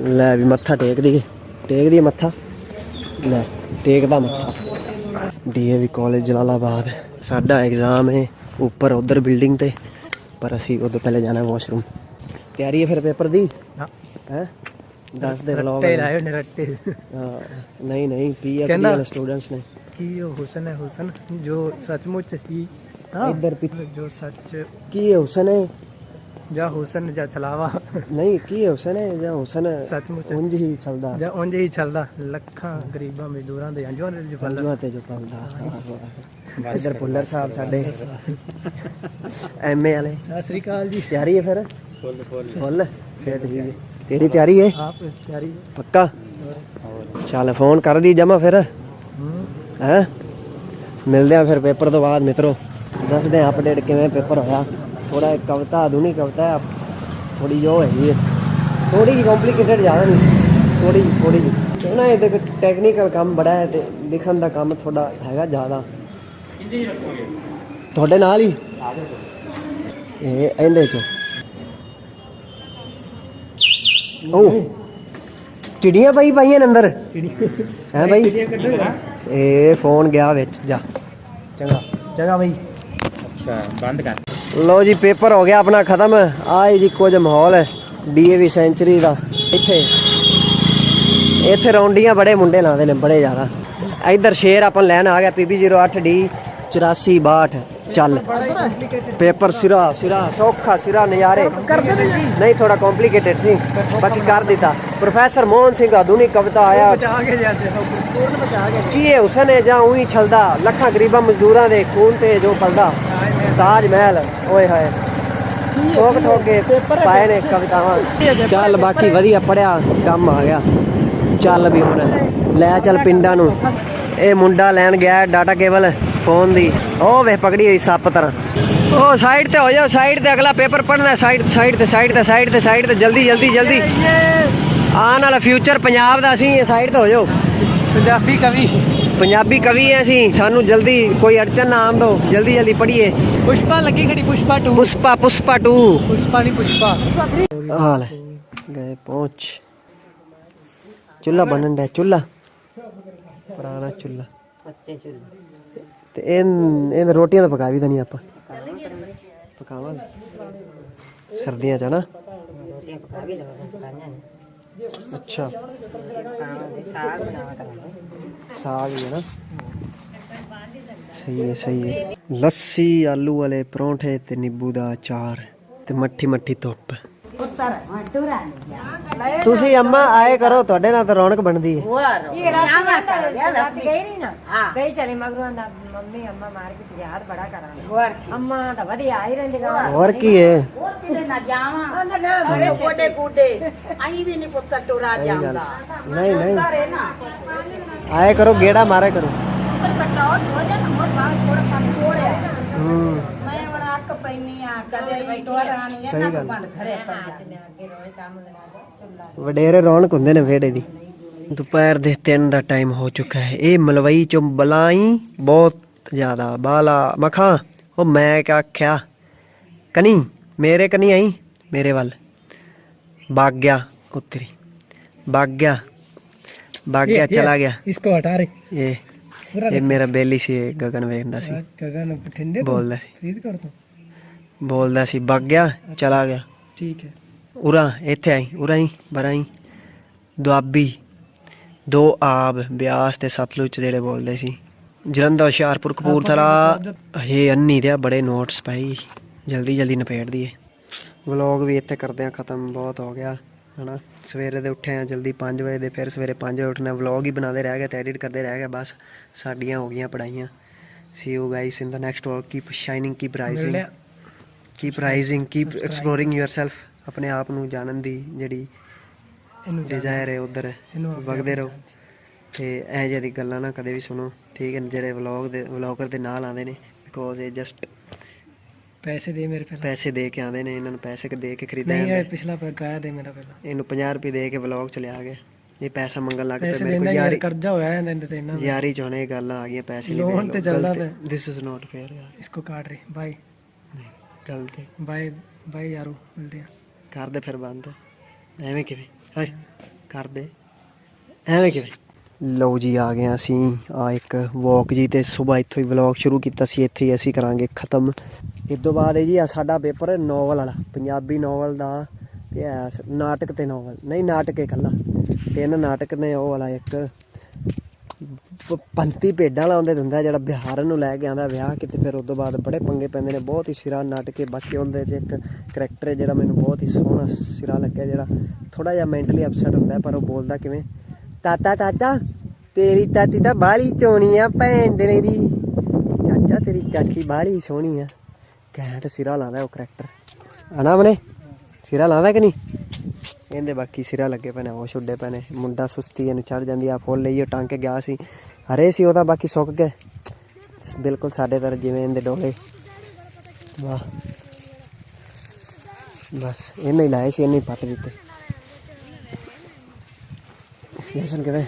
ਲੈ ਵੀ ਮੱਥਾ ਟੇਕ ਦਈਏ ਟੇਕ ਦਈਏ ਮੱਥਾ। ਲੈ ਟੇਕਦਾ ਮੱਥਾ। DAV college Jalalabad. ਸਾਡਾ ਐਗਜ਼ਾਮ ਹੈ ਉੱਪਰ ਉਧਰ ਬਿਲਡਿੰਗ ਤੇ ਪਰ ਅਸੀਂ ਉਦੋਂ ਪਹਿਲੇ ਜਾਣਾ ਵਾਸ਼ਰੂਮ ਤਿਆਰੀ ਹੈ ਫਿਰ ਪੇਪਰ ਦੀ? ਹਾਂ। ਦੱਸ ਦੇ ਵਲੌਗ ਰੱਟੇ ਲਾਏ ਨੇ ਰੱਟੇ। ਨਹੀਂ ਨਹੀਂ ਕਹਿੰਦਾ- ਵਾਲੇ ਸਟੂਡੈਂਟਸ ਨੇ। ਕੀ ਉਹ ਹੁਸਨ ਹੈ ਹੁਸਨ? ਜੋ ਸੱਚਮੁੱਚ ਹੀ ਹਾਂ। ਇੱਧਰ ਪਿੱਛੇ। ਜੋ ਸੱਚ ਕੀ ਹੈ ਹੁਸਨ? ਹੈ ਜਾਂ ਹੁਸਨ ਜਾਂ ਛਲਾਵਾ ਨਹੀਂ ਕੀ ਹੁਸਨ ਹੈ? ਜਾਂ ਹੁਸਨ ਸੱਚਮੁੱਚ। ਉਂਝ ਹੀ ਚੱਲਦਾ। ਜਾਂ ਉਂਝ ਹੀ ਚੱਲਦਾ। ਲੱਖਾਂ ਗਰੀਬਾਂ ਮਜ਼ਦੂਰਾਂ ਦੇ ਅੰਜਵਾਂ ਦੇ ਜਫਲ ਪੰਜਵਾਂ ਤੇ ਜੋ ਪਲਦਾ। ਇੱਧਰ ਪੁੱਲਰ ਸਾਹਿਬ ਸਾਡੇ ਐਮਏ ਵਾਲੇ। ਸਤਿ ਸ੍ਰੀ ਅਕਾਲ ਜੀ। ਤਿਆਰੀ ਹੈ ਫਿਰ? ਫੁੱਲ ਫੁੱਲ। ਫਿਰ ਠੀਕ ਹੈ। ਤੇਰੀ ਤਿਆਰੀ ਹੈ? ਆਪ ਪੱਕਾ? ਚੱਲ ਫੋਨ ਕਰ ਦੀ ਜਮਾ ਫਿਰ। ਹੈ। ਮਿਲਦੇ ਆ ਫਿਰ ਪੇਪਰ ਤੋਂ ਬਾਅਦ ਮਿੱਤਰੋ। ਦੱਸਦੇ ਆ ਅਪਡੇਟ ਕਿਵੇਂ ਪੇਪਰ ਹੋਇਆ। ਥੋੜਾ ਕਵਿਤਾ ਆਧੁਨਿਕ ਕਵਿਤਾ ਹੈ ਥੋੜੀ ਜੋ ਹੈਗੀ ਹੈ ਥੋੜੀ ਜਿਹੀ ਕੰਪਲਿਕੇਟਡ ਜ਼ਿਆਦਾ ਨਹੀਂ ਥੋੜੀ ਥੋੜੀ ਕਿਉਂ ਨਾ ਇਹਦੇ ਟੈਕਨੀਕਲ ਕੰਮ ਬੜਾ ਹੈ ਤੇ ਲਿਖਣ ਦਾ ਕੰਮ ਥੋੜਾ ਹੈਗਾ ਜ਼ਿਆਦਾ ਤੁਹਾਡੇ ਨਾਲ ਹੀ ਇਹ ਇਹਦੇ ਚ ਉਹ ਚਿੜੀਆਂ ਪਈ ਪਾਈਆਂ ਨੇ ਅੰਦਰ ਹੈ ਬਾਈ ਇਹ ਫੋਨ ਗਿਆ ਵਿੱਚ ਜਾ ਚੰਗਾ ਚੰਗਾ ਬਾਈ ਅੱਛਾ ਬੰਦ ਕਰ ਲੋ ਜੀ ਪੇਪਰ ਹੋ ਗਿਆ ਆਪਣਾ ਖਤਮ। ਆਏ ਜੀ ਕੁਝ ਮਾਹੌਲ ਹੈ ਡੀਏਵੀ ਸੈਂਚਰੀ ਦਾ। ਇੱਥੇ ਇੱਥੇ ਰੌਂਡੀਆਂ ਬੜੇ ਮੁੰਡੇ ਲਾਉਂਦੇ ਨੇ ਬੜੇ ਜ਼ਿਆਦਾ। ਇੱਧਰ ਸ਼ੇਰ ਆਪਾਂ ਲੈਣ ਆ ਗਿਆ ਪੀਬੀ 08D 8462 ਚੱਲ। ਪੇਪਰ ਸਿਰਾ ਸਿਰਾ ਸੌਖਾ ਸਿਰਾ ਨਜ਼ਾਰੇ। ਨਹੀਂ ਥੋੜਾ ਕੰਪਲਿਕੇਟਡ ਸੀ ਬਾਕੀ ਕਰ ਦਿੱਤਾ। ਪ੍ਰੋਫੈਸਰ ਮੋਹਨ ਸਿੰਘ ਆਧੁਨਿਕ ਕਵਿਤਾ ਆਇਆ। ਕੇ ਹੋ ਹੈ ਜਾਂ ਉਹੀ ਛਲਦਾ? ਲੱਖਾਂ ਗਰੀਬਾਂ ਮਜ਼ਦੂਰਾਂ ਦੇ ਖੂਨ ਤੇ ਜੋ ਪਲਦਾ। ਤਾਜ ਮਹਿਲ ਓਏ ਹੋਏ। ਠੋਕ ਠੋਕ ਕੇ ਪਾਏ ਨੇ ਕਵਿਤਾਵਾਂ। ਚੱਲ ਬਾਕੀ ਵਧੀਆ ਪੜਿਆ ਕੰਮ ਆ ਗਿਆ। ਚੱਲ ਵੀ ਹੁਣ। ਲੈ ਚੱਲ ਪਿੰਡਾਂ ਨੂੰ। ਇਹ ਮੁੰਡਾ ਲੈਣ ਗਿਆ ਡਾਟਾ ਕੇਬਲ ਫੋਨ ਦੀ। ਉਹ ਵੇ ਪਕੜੀ ਹੋਈ ਸੱਪ ਤਰ੍ਹਾਂ। ਉਹ ਸਾਈਡ ਤੇ ਹੋ ਜਾਓ ਸਾਈਡ ਤੇ ਅਗਲਾ ਪੇਪਰ ਪੜਨਾ ਸਾਈਡ ਸਾਈਡ ਤੇ ਸਾਈਡ ਤੇ ਸਾਈਡ ਤੇ ਸਾਈਡ ਤੇ। ਜਲਦੀ ਜਲਦੀ ਜਲਦੀ। ਆਉਣ ਵਾਲਾ ਫਿਊਚਰ ਪੰਜਾਬ ਦਾ ਅਸੀਂ ਸਾਈਡ ਤੇ ਹੋ ਜਾਓ। ਪੰਜਾਬੀ ਕਵੀ। ਪੰਜਾਬੀ ਕਵੀ ਐ ਅਸੀਂ ਸਾਨੂੰ ਜਲਦੀ ਕੋਈ ਅੜਚਨ ਨਾ ਆਉਣ ਦਿਓ ਜਲਦੀ ਜਲਦੀ ਪੜ੍ਹੀਏ। ਪੁਸ਼ਪਾ ਲੱਗੀ ਖੜੀ ਪੁਸ਼ਪਾ 2 ਪੁਸ਼ਪਾ ਪੁਸ਼ਪਾ 2 ਪੁਸ਼ਪਾ ਨਹੀਂ ਪੁਸ਼ਪਾ। ਆ ਲੈ ਗਏ ਪਹੁੰਚ। ਚੁੱਲਾ ਬਣਨ ਦਾ ਚੁੱਲਾ ਪੁਰਾਣਾ ਚੁੱਲਾ ਤੇ ਇਹ ਇਹ ਰੋਟੀਆਂ ਤਾਂ ਪਕਾ ਵੀ ਤਾਂ ਨਹੀਂ ਆਪਾਂ। ਪਕਾਵਾਂਗੇ। ਸਰਦੀਆਂ ਚ ਨਾ। ਅੱਛਾ। ਸਾਗ ਹੀ ਹੈ ਨਾ। ਸਹੀ ਹੈ ਸਹੀ ਹੈ। ਲੱਸੀ, ਆਲੂ ਵਾਲੇ ਪਰੌਂਠੇ ਤੇ ਨਿੰਬੂ ਦਾ ਅਚਾਰ ਤੇ ਮੱਠੀ ਮੱਠੀ ਧੁੱਪ। ਤੁਸੀਂ ਅੰਮਾ ਆਏ ਕਰੋ ਤੁਹਾਡੇ ਨਾਲ ਤਾਂ ਰੌਣਕ ਬਣਦੀ ਹੈ। ਇਹ ਰਾਤ ਕਰ ਗਿਆ ਰਾਤ ਗਈ ਨਹੀਂ ਨਾ। ਗਈ ਚਲੇ ਮਗਰੋਂ ਦਾ ਮੰਮੀ ਅੰਮਾ ਮਾਰ ਕੇ ਯਾਦ ਬੜਾ ਕਰਾਂਗੇ। ਅੰਮਾ ਤਾਂ ਵਧੀਆ ਆਈ ਰਹਿੰਦੀ ਗਾ ਹੋਰ ਕੀ ਹੈ? ਉਹ ਕਿਤੇ ਨਾ ਜਾਵਾਂ। ਉਹਦਾ ਨਾਮ ਬੜੇ ਕੋਡੇ ਕੂਡੇ ਆਈ ਵੀ ਨਹੀਂ ਪੁੱਤ ਟੋਰਾ ਜਾਂਦਾ ਨਹੀਂ ਨਹੀਂ। ਘਰੇ ਨਾ। ਆਏ ਕਰੋ ਗੇੜਾ ਮਾਰੇ ਕਰੋ। ਹੋ ਜਾ ਨਾ ਮੋਰ ਬਾਹਰ ਥੋੜਾ ਕੰਮ ਕੋੜਿਆ ਹੂੰ। ਮੈਂ ਹੁਣ ਅੱਕ ਪੈਣੀ ਆ ਕਦੇ ਟੋਰਾ ਨਹੀਂ ਸਹੀ ਇਹਨਾਂ ਗੱਲ। ਕੋਲ ਘਰੇ ਪੜ ਵਡੇਰੇ ਰੌਣਕ ਹੁੰਦੇ ਨੇ ਵਿਹੜੇ ਦੀ ਦੁਪਹਿਰ ਦੇ 3 ਦਾ ਟਾਈਮ ਹੋ ਚੁੱਕਾ ਹੈ ਇਹ ਮਲਵਈ ਚੋਂ ਬਲਾਈ ਬਹੁਤ ਜ਼ਿਆਦਾ ਬਾਲਾ ਮਖਾਂ ਉਹ ਮੈਂ ਕਿਆ ਆਖਿਆ ਕਨੀ ਮੇਰੇ ਕਨੀ ਆਈ ਮੇਰੇ ਵੱਲ ਭਾਗ ਗਿਆ ਉਤਰੀ ਭਾਗ ਗਿਆ ਭਾਗ ਗਿਆ ਚਲਾ ਗਿਆ इसको हटा रहे ਇਹ ਇਹ ਮੇਰਾ ਬੇਲੀ ਸੀ ਇਹ ਗਗਨ ਵੇਖਦਾ ਸੀ गगन ठंडे ਬੋਲਦਾ ਸੀ खरीद कर दो ਬੋਲਦਾ ਸੀ ਵਗ ਗਿਆ ਚਲਾ ਗਿਆ। ਠੀਕ ਹੈ। ਉਰਾ ਇੱਥੇ ਆਈ ਉਰਾ ਹੀ ਬਰਾਈ ਦੁਆਬੀ ਦੋ ਆਬ ਬਿਆਸ ਤੇ ਸਤਲੁਜ ਜਿਹੜੇ ਬੋਲਦੇ ਸੀ। ਜਲੰਧਰ ਹੁਸ਼ਿਆਰਪੁਰ ਕਪੂਰਥਲਾ ਇਹ ਅੰਨੀ ਦੇ ਬੜੇ ਨੋਟਸ ਭਾਈ ਜਲਦੀ ਜਲਦੀ ਨਪੇੜ ਦਈਏ। ਵਲੌਗ ਵੀ ਇੱਥੇ ਕਰਦੇ ਆ ਖਤਮ ਬਹੁਤ ਹੋ ਗਿਆ ਹਨਾ। ਸਵੇਰੇ ਦੇ ਉੱਠੇ ਆ ਜਲਦੀ 5 ਵਜੇ ਦੇ ਫਿਰ ਸਵੇਰੇ 5 ਵਜੇ ਉੱਠਣਾ ਵਲੌਗ ਹੀ ਬਣਾਉਂਦੇ ਰਹਿ ਗਏ ਤੇ ਐਡਿਟ ਕਰਦੇ ਰਹਿ ਗਏ ਬਸ। ਸਾਡੀਆਂ ਹੋ ਗਈਆਂ ਪੜਾਈਆਂ see you guys in the next vlog keep shining keep rising keep rising keep exploring yourself ਆਪਣੇ ਆਪ ਨੂੰ ਜਾਣਨ ਦੀ ਜਿਹੜੀ ਇਹਨੂੰ ਡਿਜ਼ਾਇਰ ਹੈ ਉਧਰ ਵਗਦੇ ਰਹੋ ਤੇ ਇਹ ਜਿਹੀ ਗੱਲਾਂ ਨਾ ਕਦੇ ਵੀ ਸੁਣੋ ਠੀਕ ਹੈ ਜਿਹੜੇ ਵਲੌਗ ਦੇ ਵਲੌਗਰ ਦੇ ਨਾਲ ਆਉਂਦੇ ਨੇ ਬਿਕੋਜ਼ ਇਹ ਜਸਟ ਪੈਸੇ ਦੇ ਮੇਰੇ ਪਹਿਲਾਂ ਪੈਸੇ ਦੇ ਕੇ ਆਉਂਦੇ ਨੇ ਇਹਨਾਂ ਨੂੰ ਪੈਸੇ ਦੇ ਕੇ ਖਰੀਦਿਆ ਨਹੀਂ ਇਹ ਪਿਛਲਾ ਕਿਰਾਇਆ ਦੇ ਮੇਰਾ ਪਹਿਲਾਂ ਇਹਨੂੰ 50 ਰੁਪਏ ਦੇ ਕੇ ਵਲੌਗ ਚਲਿਆ ਗਿਆ ਇਹ ਪੈਸਾ ਮੰਗਣ ਲੱਗ ਪਿਆ ਮੇਰੇ ਕੋਲ ਯਾਰੀ ਕਰਜ਼ਾ ਹੋਇਆ ਇਹਨਾਂ ਤੇ ਇਹਨਾਂ ਯਾਰੀ ਚੋਣੇ ਗੱਲ ਆ ਗਈ ਪੈਸੇ ਲਈ ਲੋਨ ਤੇ ਚੱਲਦਾ ਪਿਆ ਥਿਸ ਇਜ਼ ਨਾਟ ਫੇਅਰ ਯਾਰ ਇਸਕੋ ਕਾਟ ਰੇ ਬਾਈ ਗੱਲ ਤੇ। ਬਾਏ ਬਾਏ ਯਾਰੋ ਮਿਲਦੇ ਆ। ਕਰ ਦੇ ਫਿਰ ਬੰਦ। ਐਵੇਂ ਕਿਵੇਂ? ਹਾਏ ਕਰ ਦੇ ਐਵੇਂ ਕਿਵੇਂ? ਲਓ ਜੀ ਆ ਗਏ ਅਸੀਂ। ਆ ਇੱਕ ਵਾਕ ਜੀ ਤੇ ਸਵੇਰ ਇੱਥੋਂ ਹੀ ਵਲੌਗ ਸ਼ੁਰੂ ਕੀਤਾ ਸੀ। ਇੱਥੇ ਹੀ ਅਸੀਂ ਕਰਾਂਗੇ ਖਤਮ। ਇਸ ਤੋਂ ਬਾਅਦ ਇਹ ਜੀ ਆ ਸਾਡਾ ਪੇਪਰ ਨੋਵਲ ਵਾਲਾ। ਪੰਜਾਬੀ ਨੋਵਲ ਦਾ ਤੇ ਨਾਟਕ ਤੇ ਨੋਵਲ ਨਹੀਂ ਨਾਟਕ ਇਕੱਲਾ। ਤਿੰਨ ਨਾਟਕ ਨੇ ਉਹ ਵਾਲਾ ਇੱਕ। ਪੰਤੀ ਭੇਡਾਂ ਲਾਉਂਦੇ ਉਹਦੇ ਹੁੰਦਾ ਜਿਹੜਾ ਬਿਹਾਰ ਨੂੰ ਲੈ ਕੇ ਆਂਦਾ ਵਿਆਹ ਕਿਤੇ, ਫਿਰ ਉਸ ਤੋਂ ਬਾਅਦ ਬੜੇ ਪੰਗੇ ਪੈਂਦੇ ਨੇ, ਬਹੁਤ ਹੀ ਸਿਰਾ ਨਾਟਕ ਹੈ ਬਾਕੀ ਉਹਦੇ 'ਚ ਇੱਕ ਕਰੈਕਟਰ ਹੈ ਜਿਹੜਾ ਮੈਨੂੰ ਬਹੁਤ ਹੀ ਸੋਹਣਾ ਸਿਰਾ ਲੱਗਿਆ, ਜਿਹੜਾ ਥੋੜਾ ਜਿਹਾ ਮੈਂਟਲੀ ਅਪਸੈਟ ਹੁੰਦਾ, ਪਰ ਉਹ ਬੋਲਦਾ ਕਿਵੇਂ, ਤਾਤਾ ਤਾਤਾ, ਤੇਰੀ ਤਾਤੀ ਤਾਂ ਬਾਹਲੀ ਚੋਣੀ ਆ ਭੈਣ ਦੇ ਦੀ। ਚਾਚਾ, ਤੇਰੀ ਚਾਚੀ ਬਾਹਲੀ ਸੋਹਣੀ ਆ। ਘੈਂਟ ਸਿਰਾ ਲਾਉਂਦਾ ਉਹ ਕਰੈਕਟਰ ਹਨਾ ਮਨੇ? ਸਿਰਾ ਲਾਉਂਦਾ ਕਿ ਨਹੀਂ? ਇਹਦੇ ਬਾਕੀ ਸਿਰਾ ਲੱਗੇ ਪਏ ਉਹ ਛੁੱਡੇ ਪਏ ਮੁੰਡਾ ਸੁਸਤੀ ਇਹਨੂੰ ਚੜ ਜਾਂਦੀ ਆ, ਫੁੱਲ ਲਈ ਉਹ ਟੰਗ ਕੇ ਗਿਆ ਸੀ। ਹਰੇ ਸੀ ਉਹਦਾ, ਬਾਕੀ ਸੁੱਕ ਗਏ। ਬਿਲਕੁਲ ਸਾਡੇ ਤਰ੍ਹਾਂ ਜਿਵੇਂ ਇਹਦੇ ਡੋਲੇ। ਵਾਹ। ਬਸ, ਇਹਨੇ ਹੀ ਲਾਏ ਸੀ, ਇਹਨੇ ਹੀ ਪੱਟ ਦਿੱਤੇ। ਜਸ਼ਨ ਕਿਵੇਂ?